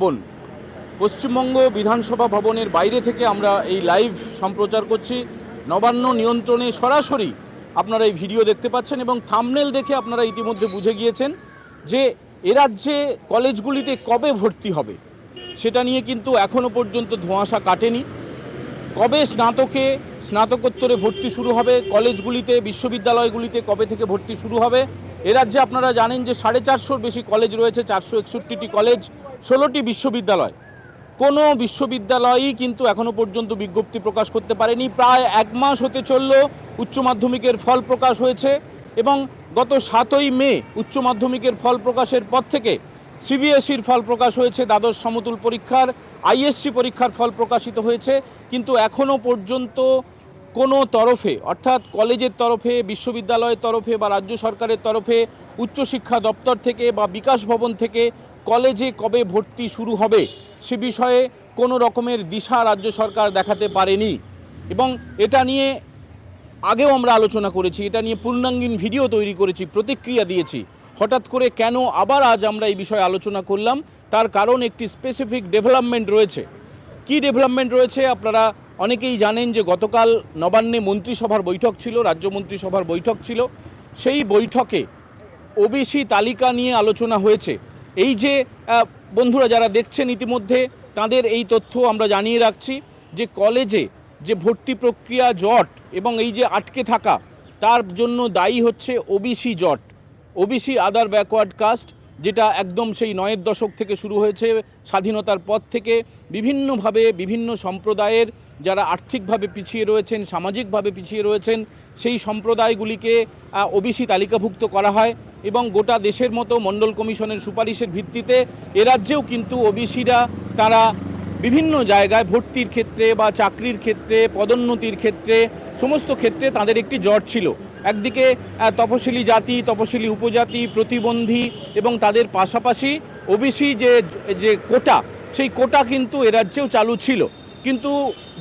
বোন, পশ্চিমবঙ্গ বিধানসভা ভবনের বাইরে থেকে আমরা এই লাইভ সম্প্রচার করছি। নবান্ন নিয়ন্ত্রণে সরাসরি আপনারা এই ভিডিও দেখতে পাচ্ছেন এবং থামনেল দেখে আপনারা ইতিমধ্যে বুঝে গিয়েছেন যে রাজ্যে কলেজগুলিতে কবে ভর্তি হবে, সেটা নিয়ে কিন্তু এখনও পর্যন্ত ধোঁয়াশা কাটেনি। কবে স্নাতকে, স্নাতকোত্তরে ভর্তি শুরু হবে, কলেজগুলিতে, বিশ্ববিদ্যালয়গুলিতে কবে থেকে ভর্তি শুরু হবে রাজ্যে আপনারা জানেন যে সাড়ে চারশোর বেশি কলেজ রয়েছে, চারশো একষট্টিটি কলেজ ষোলোটি বিশ্ববিদ্যালয়। কোনো বিশ্ববিদ্যালয়ই কিন্তু এখনও পর্যন্ত বিজ্ঞপ্তি প্রকাশ করতে পারেনি। প্রায় এক মাস হতে চলল উচ্চ মাধ্যমিকের ফল প্রকাশ হয়েছে এবং গত সাতই মে উচ্চ মাধ্যমিকের ফল প্রকাশের পর থেকে সিবিএসইর ফল প্রকাশ হয়েছে, দ্বাদশ সমতুল পরীক্ষার, আইএসসি পরীক্ষার ফল প্রকাশিত হয়েছে। কিন্তু এখনও পর্যন্ত কোনো তরফে, অর্থাৎ কলেজের তরফে, বিশ্ববিদ্যালয়ের তরফে বা রাজ্য সরকারের তরফে, উচ্চশিক্ষা দপ্তর থেকে বা বিকাশ ভবন থেকে কলেজে কবে ভর্তি শুরু হবে সে বিষয়ে কোনো রকমের দিশা রাজ্য সরকার দেখাতে পারেনি। এবং এটা নিয়ে আগেও আমরা আলোচনা করেছি, এটা নিয়ে পূর্ণাঙ্গীন ভিডিও তৈরি করেছি, প্রতিক্রিয়া দিয়েছি। হঠাৎ করে কেন আবার আজ আমরা এই বিষয়ে আলোচনা করলাম, তার কারণ একটি স্পেসিফিক ডেভেলপমেন্ট রয়েছে। কি ডেভেলপমেন্ট রয়েছে আপনারা অনেকেই জানেন যে গতকাল নবান্নে মন্ত্রিসভার বৈঠক ছিল, রাজ্য মন্ত্রিসভার বৈঠক ছিল। সেই বৈঠকে ওবিসি তালিকা নিয়ে আলোচনা হয়েছে। এই যে বন্ধুরা যারা দেখছেন ইতিমধ্যে, তাদের এই তথ্য আমরা জানিয়ে রাখছি যে কলেজে যে ভর্তি প্রক্রিয়া জট এবং এই যে আটকে থাকা, তার জন্য দায়ী হচ্ছে ওবিসি জট। ওবিসি আদার ব্যাকওয়ার্ড কাস্ট যেটা একদম সেই নয়ের দশক থেকে শুরু হয়েছে, স্বাধীনতার পর থেকে বিভিন্নভাবে বিভিন্ন সম্প্রদায়ের যারা আর্থিকভাবে পিছিয়ে রয়েছেন, সামাজিকভাবে পিছিয়ে রয়েছেন, সেই সম্প্রদায়গুলিকে ওবিসি তালিকাভুক্ত করা হয় এবং গোটা দেশের মতো মণ্ডল কমিশনের সুপারিশের ভিত্তিতে এ রাজ্যেও কিন্তু ওবিসিরা তারা বিভিন্ন জায়গায় ভর্তির ক্ষেত্রে বা চাকরির ক্ষেত্রে, পদোন্নতির ক্ষেত্রে, সমস্ত ক্ষেত্রে তাদের একটি জট ছিল। একদিকে তপশিলি জাতি, তপশিলি উপজাতি, প্রতিবন্ধী এবং তাদের পাশাপাশি ওবিসি যে যে কোটা, সেই কোটা কিন্তু এ রাজ্যেও চালু ছিল। কিন্তু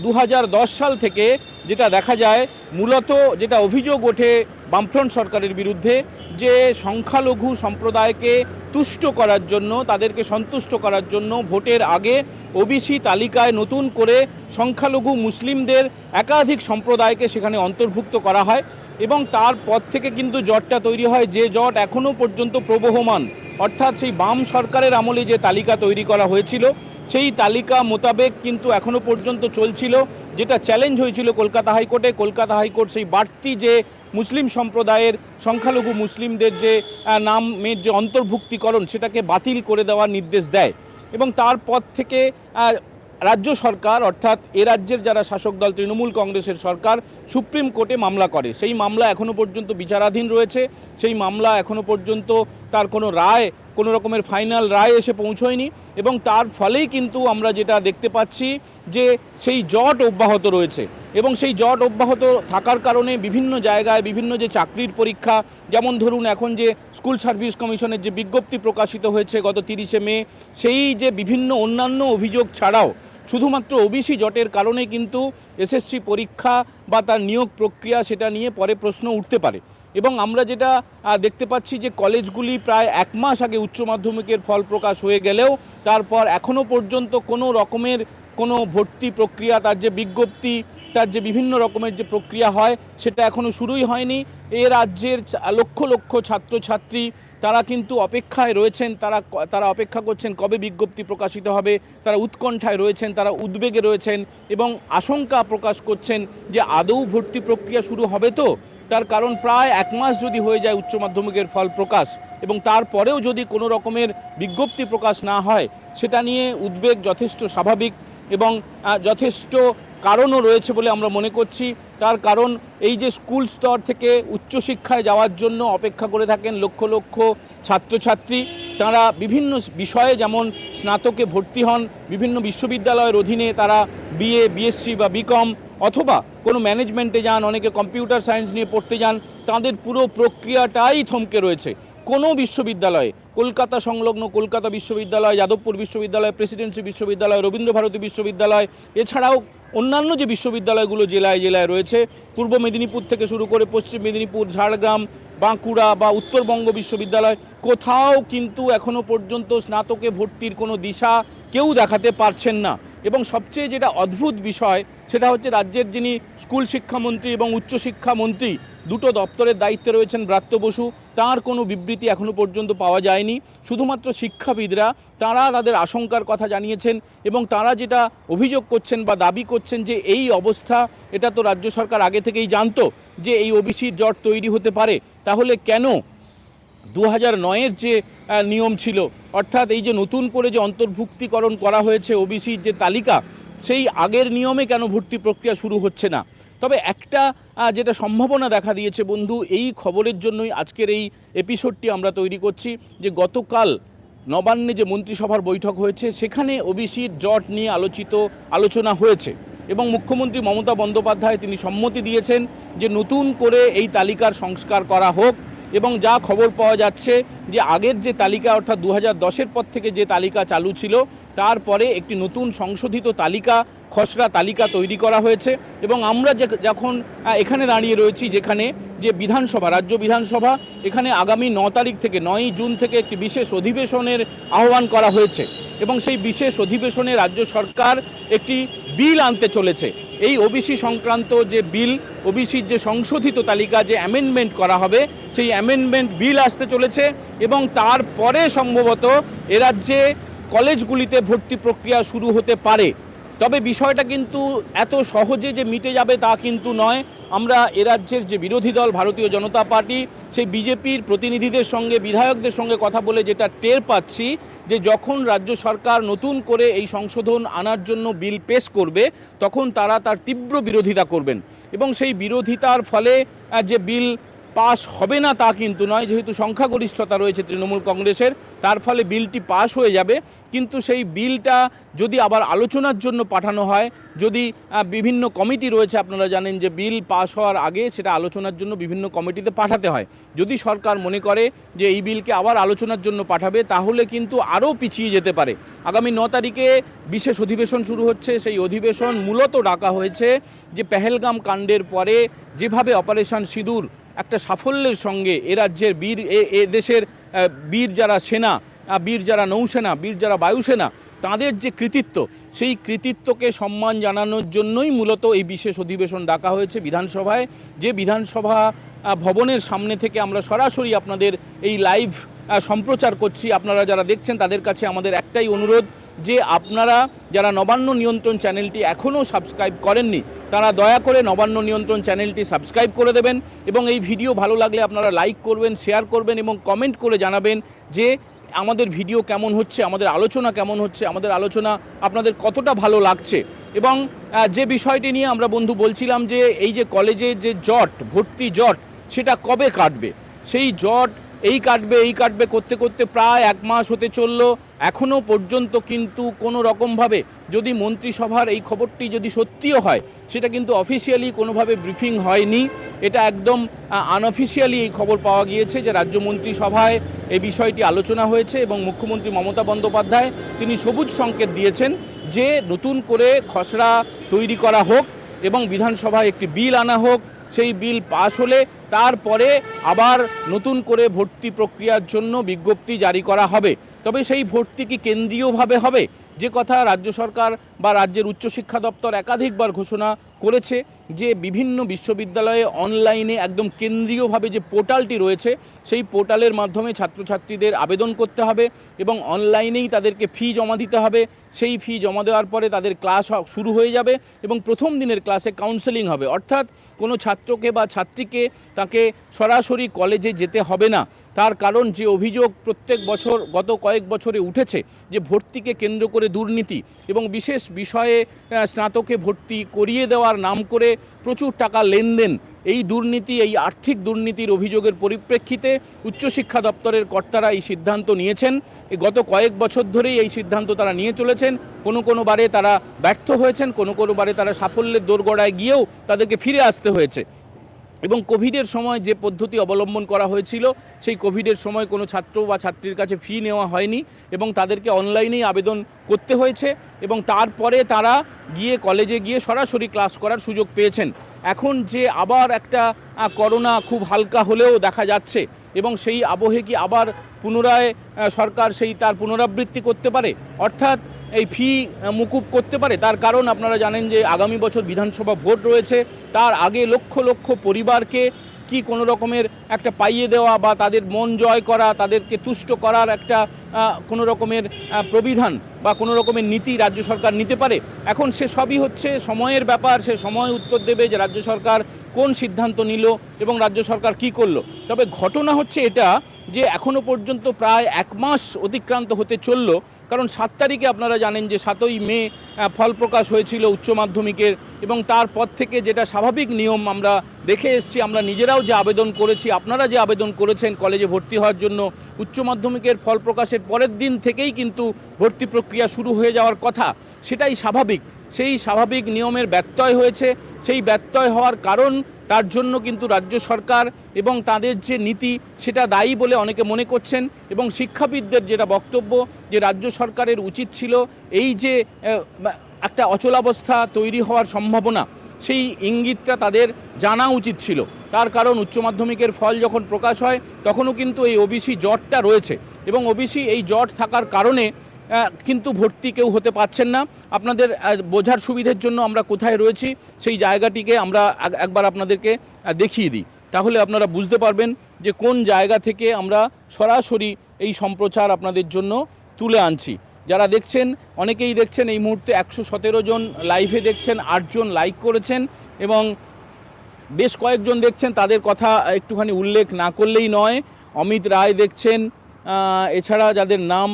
দু হাজার দশ সাল থেকে যেটা দেখা যায়, মূলত যেটা অভিযোগ ওঠে বামফ্রন্ট সরকারের বিরুদ্ধে যে সংখ্যালঘু সম্প্রদায়কে তুষ্ট করার জন্য, তাদেরকে সন্তুষ্ট করার জন্য ভোটের আগে ওবিসি তালিকায় নতুন করে সংখ্যালঘু মুসলিমদের একাধিক সম্প্রদায়কে সেখানে অন্তর্ভুক্ত করা হয়। এবং তারপর থেকে কিন্তু জটটা তৈরি হয়। যে জট এখনও পর্যন্ত প্রবহমান, অর্থাৎ সেই বাম সরকারের আমলে যে তালিকা তৈরি করা হয়েছিল, সেই তালিকা মোতাবেক কিন্তু এখনও পর্যন্ত চলছিল। যেটা চ্যালেঞ্জ হয়েছিল কলকাতা হাইকোর্টে, কলকাতা হাইকোর্ট সেই বাড়তি যে মুসলিম সম্প্রদায়ের সংখ্যালঘু মুসলিমদের যে নামের যে অন্তর্ভুক্তিকরণ, সেটাকে বাতিল করে দেওয়ার নির্দেশ দেয়। এবং তারপর থেকে রাজ্য সরকার, অর্থাৎ এ রাজ্যের যারা শাসক দল, তৃণমূল কংগ্রেসের সরকার, সুপ্রিম কোর্টে মামলা করে। সেই মামলা এখনও পর্যন্ত বিচারাধীন রয়েছে। সেই মামলা এখনও পর্যন্ত তার কোনো রায়, কোনো রকমের ফাইনাল রায় এসে পৌঁছয়নি এবং তার ফলেই কিন্তু আমরা যেটা দেখতে পাচ্ছি যে সেই জট অব্যাহত রয়েছে এবং সেই জট অব্যাহত থাকার কারণে বিভিন্ন জায়গায় বিভিন্ন যে চাকরির পরীক্ষা, যেমন ধরুন এখন যে স্কুল সার্ভিস কমিশনের যে বিজ্ঞপ্তি প্রকাশিত হয়েছে গত তিরিশে মে, সেই যে বিভিন্ন অন্যান্য অভিযোগ ছাড়াও শুধুমাত্র ওবিসি জটের কারণে কিন্তু এসএসসি পরীক্ষা বা তার নিয়োগ প্রক্রিয়া সেটা নিয়ে পরে প্রশ্ন উঠতে পারে। এবং আমরা যেটা দেখতে পাচ্ছি যে কলেজগুলি প্রায় এক মাস আগে উচ্চ মাধ্যমিকের ফল প্রকাশ হয়ে গেলেও তারপর এখনও পর্যন্ত কোনো রকমের কোনো ভর্তি প্রক্রিয়া, তার যে বিজ্ঞপ্তি, তার যে বিভিন্ন রকমের যে প্রক্রিয়া হয় সেটা এখনও শুরুই হয়নি। এ রাজ্যের লক্ষ লক্ষ ছাত্রছাত্রী তারা কিন্তু অপেক্ষায় রয়েছেন, তারা তারা অপেক্ষা করছেন কবে বিজ্ঞপ্তি প্রকাশিত হবে, তারা উৎকণ্ঠায় রয়েছেন, তারা উদ্বেগে রয়েছেন এবং আশঙ্কা প্রকাশ করছেন যে আদৌ ভর্তি প্রক্রিয়া শুরু হবে তো? তার কারণ প্রায় এক মাস যদি হয়ে যায় উচ্চ মাধ্যমিকের ফল প্রকাশ এবং তারপরেও যদি কোনো রকমের বিজ্ঞপ্তি প্রকাশ না হয়, সেটা নিয়ে উদ্বেগ যথেষ্ট স্বাভাবিক এবং যথেষ্ট কারণও রয়েছে বলে আমরা মনে করছি। তার কারণ এই যে স্কুল স্তর থেকে উচ্চশিক্ষায় যাওয়ার জন্য অপেক্ষা করে থাকেন লক্ষ লক্ষ ছাত্রছাত্রী, তারা বিভিন্ন বিষয়ে যেমন স্নাতকে ভর্তি হন, বিভিন্ন বিশ্ববিদ্যালয়ের অধীনে তারা বিএ বিএসসি বা বিকম অথবা কোনো ম্যানেজমেন্টে যান, অনেকে কম্পিউটার সায়েন্স নিয়ে পড়তে যান, তাদের পুরো প্রক্রিয়াটাই থমকে রয়েছে। কোনো বিশ্ববিদ্যালয়ে, কলকাতা সংলগ্ন কলকাতা বিশ্ববিদ্যালয়, যাদবপুর বিশ্ববিদ্যালয় প্রেসিডেন্সি বিশ্ববিদ্যালয়, রবীন্দ্রভারতী বিশ্ববিদ্যালয়, এছাড়াও অন্যান্য যে বিশ্ববিদ্যালয়গুলো জেলায় জেলায় রয়েছে, পূর্ব মেদিনীপুর থেকে শুরু করে পশ্চিম মেদিনীপুর, ঝাড়গ্রাম, বাঁকুড়া বা উত্তরবঙ্গ বিশ্ববিদ্যালয়, কোথাও কিন্তু এখনও পর্যন্ত স্নাতকে ভর্তির কোনো দিশা কেউ দেখাতে পারছেন না। এবং সবচেয়ে যেটা অদ্ভুত বিষয়, সেটা হচ্ছে রাজ্যের যিনি স্কুল শিক্ষামন্ত্রী এবং উচ্চশিক্ষামন্ত্রী দুটো দপ্তরের দায়িত্বে রয়েছেন ব্রাত্য বসু। তার কোনো বিবৃতি এখনও পর্যন্ত পাওয়া যায়নি। শুধুমাত্র শিক্ষাবিদরা, তারা তাদের আশঙ্কার কথা জানিয়েছেন এবং তারা যেটা অভিযোগ করছেন বা দাবি করছেন যে এই অবস্থা, এটা তো রাজ্য সরকার আগে থেকেই জানতো যে এই ওবিসির জট তৈরি হতে পারে। তাহলে কেন দু হাজার নয়ের যে নিয়ম ছিল, অর্থাৎ এই যে নতুন করে যে অন্তর্ভুক্তিকরণ করা হয়েছে ওবিসির যে তালিকা, সেই আগের নিয়মে কেন ভর্তি প্রক্রিয়া শুরু হচ্ছে না? তবে একটা যেটা সম্ভাবনা দেখা দিয়েছে বন্ধু, এই খবরের জন্যই আজকের এই এপিসোডটি আমরা তৈরি করছি, যে গতকাল নবান্নে যে মন্ত্রিসভার বৈঠক হয়েছে, সেখানে ওবিসির জট নিয়ে আলোচিত আলোচনা হয়েছে এবং মুখ্যমন্ত্রী মমতা বন্দ্যোপাধ্যায় তিনি সম্মতি দিয়েছেন যে নতুন করে এই তালিকার সংস্কার করা হোক এবং যা খবর পাওয়া যাচ্ছে যে আগের যে তালিকা, অর্থাৎ দু হাজার পর থেকে যে তালিকা চালু ছিল, তারপরে একটি নতুন সংশোধিত তালিকা খসড়া তালিকা তৈরি করা হয়েছে এবং আমরা যে যখন এখানে দাঁড়িয়ে রয়েছি যেখানে যে বিধানসভা, রাজ্য বিধানসভা, এখানে আগামী ন তারিখ থেকে, নয়ই জুন থেকে একটি বিশেষ অধিবেশনের আহ্বান করা হয়েছে এবং সেই বিশেষ অধিবেশনে রাজ্য সরকার একটি বিল আনতে চলেছে। এই ওবিসি সংক্রান্ত যে বিল, ওবিসির যে সংশোধিত তালিকা যে অ্যামেন্ডমেন্ট করা হবে, সেই অ্যামেন্ডমেন্ট বিল আসতে চলেছে এবং তারপরে সম্ভবত এ রাজ্যে কলেজগুলিতে ভর্তি প্রক্রিয়া শুরু হতে পারে। তবে বিষয়টা কিন্তু এত সহজে যে মিটে যাবে তা কিন্তু নয়। আমরা এ রাজ্যের যে বিরোধী দল ভারতীয় জনতা পার্টি, সেই বিজেপির প্রতিনিধিদের সঙ্গে, বিধায়কদের সঙ্গে কথা বলে যেটা টের পাচ্ছি যে যখন রাজ্য সরকার নতুন করে এই সংশোধন আনার জন্য বিল পেশ করবে, তখন তারা তার তীব্র বিরোধিতা করবেন। এবং সেই বিরোধিতার ফলে যে বিল পাস হবে না তা কিন্তু নয়, যেহেতু সংখ্যাগরিষ্ঠতা রয়েছে তৃণমূল কংগ্রেসের, তার ফলে বিলটি পাস হয়ে যাবে। কিন্তু সেই বিলটা যদি আবার আলোচনার জন্য পাঠানো হয়, যদি বিভিন্ন কমিটি রয়েছে, আপনারা জানেন যে বিল পাস হওয়ার আগে সেটা আলোচনার জন্য বিভিন্ন কমিটিতে পাঠাতে হয়। যদি সরকার মনে করে যে এই বিলকে আবার আলোচনার জন্য পাঠাবে, তাহলে কিন্তু আরও পিছিয়ে যেতে পারে। আগামী ন তারিখে বিশেষ অধিবেশন শুরু হচ্ছে, সেই অধিবেশন মূলত ডাকা হয়েছে যে পেহেলগাম কাণ্ডের পরে যেভাবে অপারেশন সিঁদুর একটা সাফল্যের সঙ্গে এ রাজ্যের বীর, এ- দেশের বীর যারা সেনা বীর যারা নৌসেনা, বীর যারা বায়ুসেনা, তাদের যে কৃতিত্ব, সেই কৃতিত্বকে সম্মান জানানোর জন্যই মূলত এই বিশেষ অধিবেশন ডাকা হয়েছে বিধানসভায়। যে বিধানসভা ভবনের সামনে থেকে আমরা সরাসরি আপনাদের এই লাইভ সম্প্রচার করছি। আপনারা যারা দেখছেন, তাদের কাছে আমাদের একটাই অনুরোধ যে আপনারা যারা নবান্ন নিয়ন্ত্রণ চ্যানেলটি এখনও সাবস্ক্রাইব করেননি, তারা দয়া করে নবান্ন নিয়ন্ত্রণ চ্যানেলটি সাবস্ক্রাইব করে দেবেন এবং এই ভিডিও ভালো লাগলে আপনারা লাইক করবেন, শেয়ার করবেন এবং কমেন্ট করে জানাবেন যে আমাদের ভিডিও কেমন হচ্ছে, আমাদের আলোচনা কেমন হচ্ছে, আমাদের আলোচনা আপনাদের কতটা ভালো লাগছে এবং যে বিষয়টি নিয়ে আমরা বন্ধু বলছিলাম যে এই যে কলেজে যে জট, ভর্তি জট, সেটা কবে কাটবে? সেই জট এই কাটবে এই কাটবে, করতে করতে প্রায় এক মাস হতে চলল। এখনও পর্যন্ত কিন্তু কোনো রকমভাবে যদি মন্ত্রিসভার এই খবরটি যদি সত্যিও হয়, সেটা কিন্তু অফিসিয়ালি কোনোভাবে ব্রিফিং হয়নি। এটা একদম আনঅফিসিয়ালি এই খবর পাওয়া গিয়েছে যে রাজ্য মন্ত্রিসভায় এই বিষয়টি আলোচনা হয়েছে এবং মুখ্যমন্ত্রী মমতা বন্দ্যোপাধ্যায় তিনি সবুজ সংকেত দিয়েছেন যে নতুন করে খসড়া তৈরি করা হোক এবং বিধানসভায় একটি বিল আনা হোক সেই বিল পাশ হলে তারপরে আবার নতুন করে ভর্তি প্রক্রিয়ার জন্য বিজ্ঞপ্তি জারি করা হবে। তবে সেই ভর্তি কি কেন্দ্রীয়ভাবে হবে? যে কথা রাজ্য সরকার বা রাজ্যের উচ্চশিক্ষা দপ্তর একাধিকবার ঘোষণা করেছে যে বিভিন্ন বিশ্ববিদ্যালয়ে অনলাইনে একদম কেন্দ্রীয়ভাবে যে পোর্টালটি রয়েছে, সেই পোর্টালের মাধ্যমে ছাত্রছাত্রীদের আবেদন করতে হবে এবং অনলাইনেই তাদেরকে ফি জমা দিতে হবে। সেই ফি জমা দেওয়ার পরে তাদের ক্লাস শুরু হয়ে যাবে এবং প্রথম দিনের ক্লাসে কাউন্সেলিং হবে। অর্থাৎ কোনো ছাত্রকে বা ছাত্রীকে তাকে সরাসরি কলেজে যেতে হবে না। তার কারণ যে অভিযোগ প্রত্যেক বছর, গত কয়েক বছরে উঠেছে যে ভর্তিকে কেন্দ্র করে দুর্নীতি এবং বিশেষ বিষয়ে স্নাতকে ভর্তি করিয়ে দেওয়ার নাম করে প্রচুর টাকা লেনদেন। এই দুর্নীতি, এই আর্থিক দুর্নীতির অভিযোগের পরিপ্রেক্ষিতে উচ্চশিক্ষা দপ্তরের কর্তারা এই সিদ্ধান্ত নিয়েছেন। গত কয়েক বছর ধরেই এই সিদ্ধান্ত তারা নিয়ে চলেছেন। কোনো কোনো বারে তারা ব্যর্থ হয়েছেন, কোনো কোনো বারে তারা সাফল্যের দোরগড়ায় গিয়েও তাদেরকে ফিরে আসতে হয়েছে। এবং কোভিডের সময় যে পদ্ধতি অবলম্বন করা হয়েছিল, সেই কোভিডের সময় কোনো ছাত্র বা ছাত্রীর কাছে ফি নেওয়া হয়নি এবং তাদেরকে অনলাইনেই আবেদন করতে হয়েছে এবং তারপরে তারা গিয়ে কলেজে গিয়ে সরাসরি ক্লাস করার সুযোগ পেয়েছেন। এখন যে আবার একটা করোনা খুব হালকা হলেও দেখা যাচ্ছে এবং সেই আবহে কি আবার পুনরায় সরকার সেই তার পুনরাবৃত্তি করতে পারে? অর্থাৎ এই ফি মুকুব করতে পারে? তার কারণ আপনারা জানেন যে আগামী বছর বিধানসভা ভোট রয়েছে। তার আগে লক্ষ লক্ষ পরিবারকে কি কোনো রকমের একটা পাইয়ে দেওয়া বা তাদের মন জয় করা, তাদেরকে তুষ্ট করার একটা কোনো রকমের প্রবিধান বা কোনো রকমের নীতি রাজ্য সরকার নিতে পারে? এখন সে সবই হচ্ছে সময়ের ব্যাপার, সে সময় উত্তর দেবে যে রাজ্য সরকার কোন সিদ্ধান্ত নিল এবং রাজ্য সরকার কি করল। তবে ঘটনা হচ্ছে এটা যে এখনও পর্যন্ত প্রায় এক মাস অতিক্রান্ত হতে চলল। কারণ সাত তারিখে আপনারা জানেন যে সাতই মে ফল প্রকাশ হয়েছিল উচ্চ মাধ্যমিকের এবং তারপর থেকে যেটা স্বাভাবিক নিয়ম আমরা দেখে এসেছি, আমরা নিজেরাও যে আবেদন করেছি, আপনারা যে আবেদন করেছেন কলেজে ভর্তি হওয়ার জন্য, উচ্চ মাধ্যমিকের ফল প্রকাশের পরের দিন থেকেই কিন্তু ভর্তি প্রক্রিয়া শুরু হয়ে যাওয়ার কথা, সেটাই স্বাভাবিক। সেই স্বাভাবিক নিয়মের ব্যত্যয় হয়েছে, সেই ব্যত্যয় হওয়ার কারণ তার জন্য কিন্তু রাজ্য সরকার এবং তাদের যে নীতি, সেটা দায়ী বলে অনেকে মনে করছেন এবং শিক্ষাবিদদের যেটা বক্তব্য যে রাজ্য সরকারের উচিত ছিল এই যে একটা অচলাবস্থা তৈরি হওয়ার সম্ভাবনা, সেই ইঙ্গিতটা তাদের জানা উচিত ছিল। তার কারণ উচ্চ মাধ্যমিকের ফল যখন প্রকাশ হয়, তখনও কিন্তু এই ওবিসি জটটা রয়েছে এবং ওবিসি এই জট থাকার কারণে কিন্তু ভর্তি কেউ হতে পারছেন না। আপনাদের বোঝার সুবিধের জন্য আমরা কোথায় রয়েছি, সেই জায়গাটিকে আমরা একবার আপনাদেরকে দেখিয়ে দিই। তাহলে আপনারা বুঝতে পারবেন যে কোন জায়গা থেকে আমরা সরাসরি এই সম্প্রচার আপনাদের জন্য তুলে আনছি। যারা দেখছেন, অনেকেই দেখছেন এই মুহূর্তে একশো সতেরো জন লাইভে দেখছেন আটজন লাইক করেছেন এবং বেশ কয়েকজন দেখছেন, তাদের কথা একটুখানি উল্লেখ না করলেই নয়। অমিত রায় দেখছেন এছাড়া যাদের নাম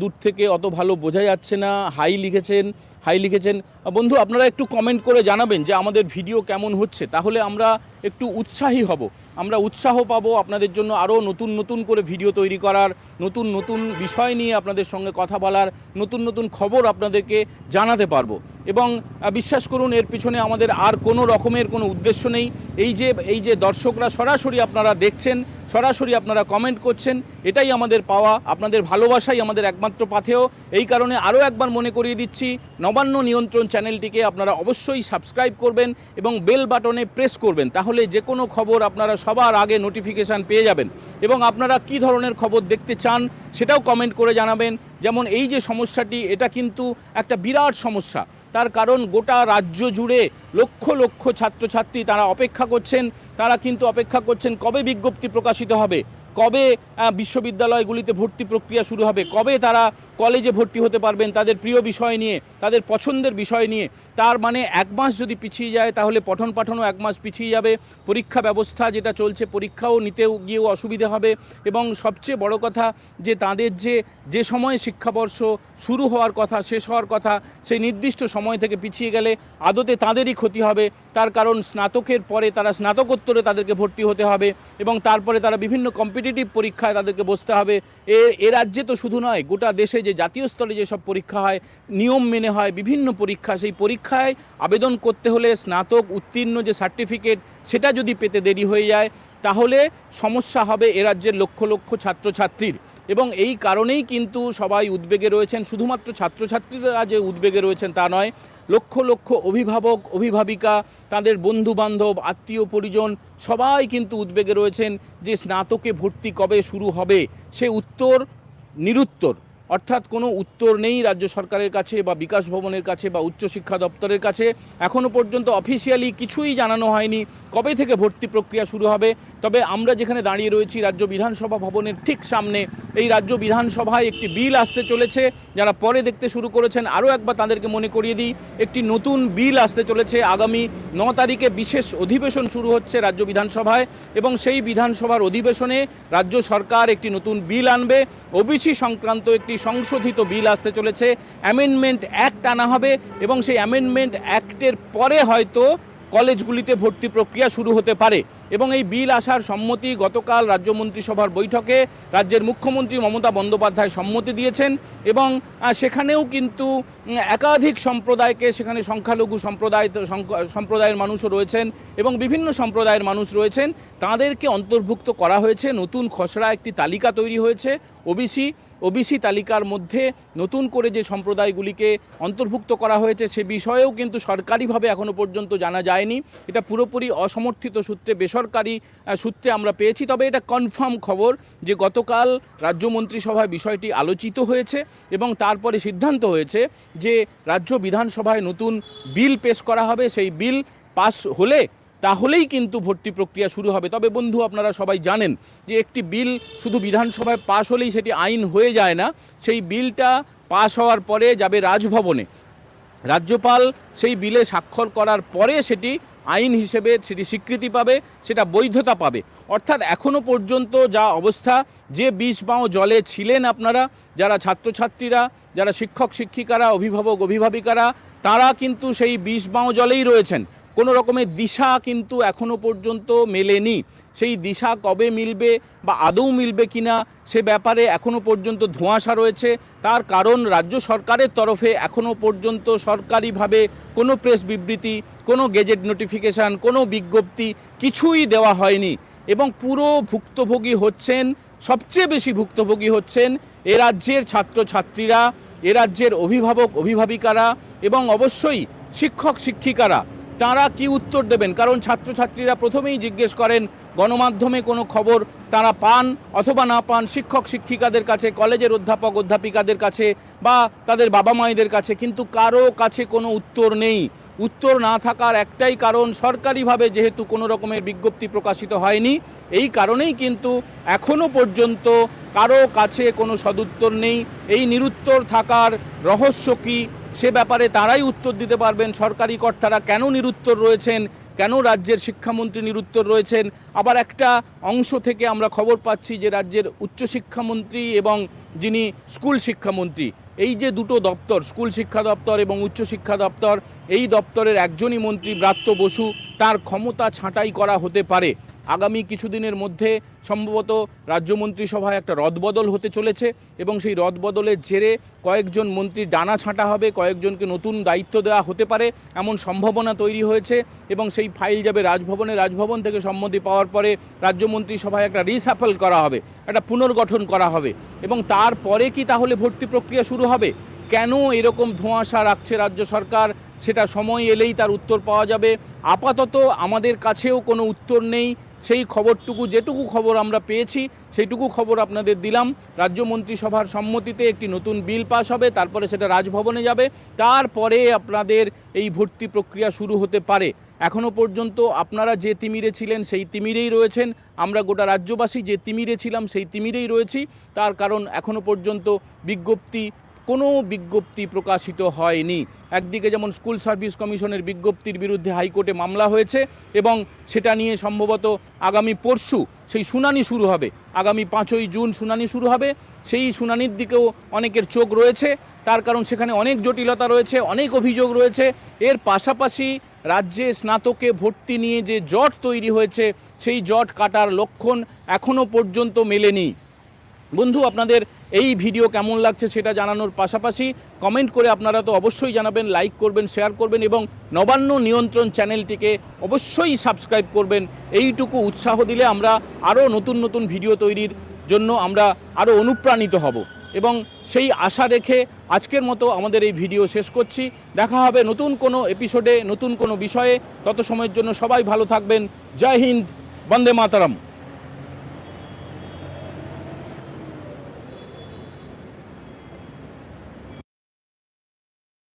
দূর থেকে অত ভালো বোঝা যাচ্ছে না, হাই লিখেছেন হাই লিখেছেন বন্ধু, আপনারা একটু কমেন্ট করে জানাবেন যে আমাদের ভিডিও কেমন হচ্ছে। তাহলে আমরা একটু উৎসাহী হব। আমরা উৎসাহ পাবো আপনাদের জন্য আরও নতুন নতুন করে ভিডিও তৈরি করার, নতুন নতুন বিষয় নিয়ে আপনাদের সঙ্গে কথা বলার, নতুন নতুন খবর আপনাদেরকে জানাতে পারব। এবং বিশ্বাস করুন, এর পিছনে আমাদের আর কোনো রকমের কোনো উদ্দেশ্য নেই। এই যে এই যে দর্শকরা সরাসরি আপনারা দেখছেন, সরাসরি আপনারা কমেন্ট করছেন, এটাই আমাদের পাওয়া, আপনাদের ভালোবাসাই আমাদের একমাত্র পাথেয়। এই কারণে আরও একবার মনে করিয়ে দিচ্ছি, নবান্ন নিয়ন্ত্রণ চ্যানেলটিকে আপনারা অবশ্যই সাবস্ক্রাইব করবেন এবং বেল বাটনে প্রেস করবেন। তাহলে যে কোনো খবর আপনারা সবার আগে নোটিফিকেশান পেয়ে যাবেন। এবং আপনারা কি ধরনের খবর দেখতে চান সেটাও কমেন্ট করে জানাবেন। যেমন এই যে সমস্যাটি, এটা কিন্তু একটা বিরাট সমস্যা। তার কারণ গোটা রাজ্য জুড়ে লক্ষ লক্ষ ছাত্রছাত্রী তারা অপেক্ষা করছেন। তারা কিন্তু অপেক্ষা করছেন কবে বিজ্ঞপ্তি প্রকাশিত হবে। কবে বিশ্ববিদ্যালয়গুলিতে ভর্তি প্রক্রিয়া শুরু হবে? কবে তারা কলেজে ভর্তি হতে পারবেন? তাদের প্রিয় বিষয় নিয়ে, তাদের পছন্দের বিষয় নিয়ে। তার মানে এক মাস যদি পিছিয়ে যায়, তাহলে পঠন পাঠনও এক মাস পিছিয়ে যাবে। পরীক্ষা ব্যবস্থা যেটা চলছে, পরীক্ষাও নিতেও গিয়েও অসুবিধে হবে। এবং সবচেয়ে বড় কথা যে, তাদের যে যে সময়ে শিক্ষাবর্ষ শুরু হওয়ার কথা, শেষ হওয়ার কথা, সেই নির্দিষ্ট সময় থেকে পিছিয়ে গেলে আদতে তাদেরই ক্ষতি হবে। তার কারণ স্নাতকের পরে তারা স্নাতকোত্তরে তাদেরকে ভর্তি হতে হবে এবং তারপরে তারা বিভিন্ন কম্পিটিটিভ পরীক্ষায় তাদেরকে বসতে হবে। এ এ রাজ্যে তো শুধু নয়, গোটা দেশে যে জাতীয় স্তরে যেসব পরীক্ষা হয়, নিয়ম মেনে হয়, বিভিন্ন পরীক্ষা, সেই পরীক্ষায় আবেদন করতে হলে স্নাতক উত্তীর্ণ যে সার্টিফিকেট সেটা যদি পেতে দেরি হয়ে যায়, তাহলে সমস্যা হবে এ রাজ্যের লক্ষ লক্ষ ছাত্রছাত্রীর। এবং এই কারণেই কিন্তু সবাই উদ্বেগে রয়েছেন। শুধুমাত্র ছাত্রছাত্রীরা যে উদ্বেগে রয়েছেন তা নয়, লক্ষ লক্ষ অভিভাবক, অভিভাবিকা, তাদের বন্ধু বান্ধব আত্মীয় পরিজন, সবাই কিন্তু উদ্বেগে রয়েছেন যে স্নাতকে ভর্তি কবে শুরু হবে। সে উত্তর, নিরুত্তর। অর্থাৎ কোনো উত্তর নেই রাজ্য সরকারের কাছে বা বিকাশ ভবনের কাছে বা উচ্চশিক্ষা দপ্তরের কাছে। এখনও পর্যন্ত অফিসিয়ালি কিছুই জানানো হয়নি কবে থেকে ভর্তি প্রক্রিয়া শুরু হবে। তবে আমরা যেখানে দাঁড়িয়ে রয়েছি রাজ্য বিধানসভা ভবনের ঠিক সামনে, এই রাজ্য বিধানসভায় একটি বিল আসতে চলেছে। যারা পরে দেখতে শুরু করেছেন, আরও একবার তাদেরকে মনে করিয়ে দিই, একটি নতুন বিল আসতে চলেছে। আগামী ন তারিখে বিশেষ অধিবেশন শুরু হচ্ছে রাজ্য বিধানসভায় এবং সেই বিধানসভার অধিবেশনে রাজ্য সরকার একটি নতুন বিল আনবে। ওবিসি সংক্রান্ত একটি সংশোধিত বিল আসতে চলেছে। অ্যামেন্ডমেন্ট অ্যাক্ট আনা হবে এবং সেই অ্যামেন্ডমেন্ট অ্যাক্টের পরে হয়তো কলেজগুলিতে ভর্তি প্রক্রিয়া শুরু হতে পারে। এবং এই বিল আসার সম্মতি গতকাল রাজ্য মন্ত্রিসভার বৈঠকে রাজ্যের মুখ্যমন্ত্রী মমতা বন্দ্যোপাধ্যায় সম্মতি দিয়েছেন এবং সেখানেও কিন্তু একাধিক সম্প্রদায়কে সেখানে সংখ্যালঘু সম্প্রদায় সম্প্রদায়ের মানুষও রয়েছেন এবং বিভিন্ন সম্প্রদায়ের মানুষ রয়েছেন। তাদেরকে অন্তর্ভুক্ত করা হয়েছে। নতুন খসড়া একটি তালিকা তৈরি হয়েছে। ওবিসি ওবিসি তালিকার মধ্যে নতুন করে যে সম্প্রদায়গুলিকে অন্তর্ভুক্ত করা হয়েছে, সে বিষয়েও কিন্তু সরকারিভাবে এখনও পর্যন্ত জানা যায়নি। এটা পুরোপুরি অসমর্থিত সূত্রে বেসরকারি সূত্রে আমরা পেয়েছি। তবে এটা কনফার্ম খবর যে গতকাল রাজ্য মন্ত্রিসভায় বিষয়টি আলোচিত হয়েছে এবং তারপরে সিদ্ধান্ত হয়েছে যে রাজ্য বিধানসভায় নতুন বিল পেশ করা হবে। সেই বিল পাস হলে তাহলেই কিন্তু ভর্তি প্রক্রিয়া শুরু হবে। তবে বন্ধু, আপনারা সবাই জানেন যে একটি বিল শুধু বিধানসভায় পাশ হলেই সেটি আইন হয়ে যায় না। সেই বিলটা পাশ হওয়ার পরে যাবে রাজভবনে। রাজ্যপাল সেই বিলে স্বাক্ষর করার পরে সেটি আইন হিসেবে সেটি স্বীকৃতি পাবে, সেটা বৈধতা পাবে। অর্থাৎ এখনও পর্যন্ত যা অবস্থা, যে বিষ বাঁও জলে ছিলেন আপনারা, যারা ছাত্রছাত্রীরা, যারা শিক্ষক শিক্ষিকারা অভিভাবক অভিভাবিকারা তারা কিন্তু সেই বিষ বাঁও জলেই রয়েছেন। কোনো রকমের দিশা কিন্তু এখনও পর্যন্ত মেলেনি। সেই দিশা কবে মিলবে বা আদৌ মিলবে কিনা সে ব্যাপারে এখনও পর্যন্ত ধোঁয়াশা রয়েছে। তার কারণ রাজ্য সরকারের তরফে এখনও পর্যন্ত সরকারিভাবে কোনো প্রেস বিবৃতি, কোনো গেজেট নোটিফিকেশান, কোনো বিজ্ঞপ্তি কিছুই দেওয়া হয়নি এবং পুরো ভুক্তভোগী হচ্ছেন, সবচেয়ে বেশি ভুক্তভোগী হচ্ছেন এ রাজ্যের ছাত্রছাত্রীরা, এ রাজ্যের অভিভাবক, অভিভাবিকারা এবং অবশ্যই শিক্ষক, শিক্ষিকারা। তারা কি উত্তর দেবেন? কারণ ছাত্রছাত্রীরা প্রথমেই জিজ্ঞেস করেন, গণমাধ্যমে কোনো খবর তারা পান অথবা না পান? শিক্ষক, শিক্ষিকাদের কাছে, কলেজের অধ্যাপক, অধ্যাপিকাদের কাছে বা তাদের বাবা মায়েদের কাছে। কিন্তু কারও কাছে কোনো উত্তর নেই। উত্তর না থাকার একটাই কারণ, সরকারিভাবে যেহেতু কোনো রকমের বিজ্ঞপ্তি প্রকাশিত হয়নি, এই কারণেই কিন্তু এখনও পর্যন্ত কারও কাছে কোনো সদুত্তর নেই। এই নিরুত্তর থাকার রহস্য কী? সে ব্যাপারে তারাই উত্তর দিতে পারবেন। সরকারি কর্তারা কেন নিরুত্তর রয়েছেন? কেন রাজ্যের শিক্ষামন্ত্রী নিরুত্তর রয়েছেন? আবার একটা অংশ থেকে আমরা খবর পাচ্ছি যে রাজ্যের উচ্চশিক্ষামন্ত্রী এবং যিনি স্কুল শিক্ষামন্ত্রী, এই যে দুটো দপ্তর, স্কুল শিক্ষা দপ্তর এবং উচ্চশিক্ষা দপ্তর, এই দপ্তরের একজনই মন্ত্রী ব্রাত্য বসু, তার ক্ষমতা ছাঁটাই করা হতে পারে। আগামী কিছুদিনের মধ্যে সম্ভবত রাজ্য মন্ত্রিসভায় একটা রদবদল হতে চলেছে এবং সেই রদবদলের জেরে কয়েকজন মন্ত্রীর ডানা ছাঁটা হবে, কয়েকজনকে নতুন দায়িত্ব দেওয়া হতে পারে এমন সম্ভাবনা তৈরি হয়েছে এবং সেই ফাইল যাবে রাজভবনে। রাজভবন থেকে সম্মতি পাওয়ার পরে রাজ্য মন্ত্রিসভায় একটা রিসাফল করা হবে, একটা পুনর্গঠন করা হবে এবং তারপরে কি তাহলে ভর্তি প্রক্রিয়া শুরু হবে? কেন এরকম ধোঁয়াশা রাখছে রাজ্য সরকার? সেটা সময় এলেই তার উত্তর পাওয়া যাবে। আপাতত আমাদের কাছেও কোনো উত্তর নেই। সেই খবরটুকু, যেটুকু খবর আমরা পেয়েছি, সেইটুকু খবর আপনাদের দিলাম। রাজ্য মন্ত্রিসভার সম্মতিতে একটি নতুন বিল পাস হবে, তারপরে সেটা রাজভবনে যাবে। তারপরে আপনাদের এই ভর্তি প্রক্রিয়া শুরু হতে পারে। এখনও পর্যন্ত আপনারা যে তিমিরে ছিলেন, সেই তিমিরেই রয়েছেন। আমরা গোটা রাজ্যবাসী যে তিমিরে ছিলাম, সেই তিমিরেই রয়েছি। তার কারণ এখনও পর্যন্ত বিজ্ঞপ্তি কোনো বিজ্ঞপ্তি প্রকাশিত হয়নি। একদিকে যেমন স্কুল সার্ভিস কমিশনের বিজ্ঞপ্তির বিরুদ্ধে হাইকোর্টে মামলা হয়েছে এবং সেটা নিয়ে সম্ভবত আগামী পরশু সেই শুনানি শুরু হবে। আগামী পাঁচই জুন শুনানি শুরু হবে। সেই শুনানির দিকেও অনেকের চোখ রয়েছে। তার কারণ সেখানে অনেক জটিলতা রয়েছে, অনেক অভিযোগ রয়েছে। এর পাশাপাশি রাজ্যে স্নাতকে ভর্তি নিয়ে যে জট তৈরি হয়েছে, সেই জট কাটার লক্ষণ এখনও পর্যন্ত মেলেনি। বন্ধু, আপনাদের এই ভিডিও কেমন লাগছে সেটা জানানোর পাশাপাশি কমেন্ট করে আপনারা তো অবশ্যই জানাবেন লাইক করবেন শেয়ার করবেন এবং নবান্ন নিয়ন্ত্রণ চ্যানেলটিকে অবশ্যই সাবস্ক্রাইব করবেন। এইটুকু উৎসাহ দিলে আমরা আরও নতুন নতুন ভিডিও তৈরির জন্য আমরা আরও অনুপ্রাণিত হব। এবং সেই আশা রেখে আজকের মতো আমাদের এই ভিডিও শেষ করছি। দেখা হবে নতুন কোনো এপিসোডে নতুন কোনো বিষয়ে। তত সময়ের জন্য সবাই ভালো থাকবেন। জয় হিন্দ, বন্দে মাতারাম।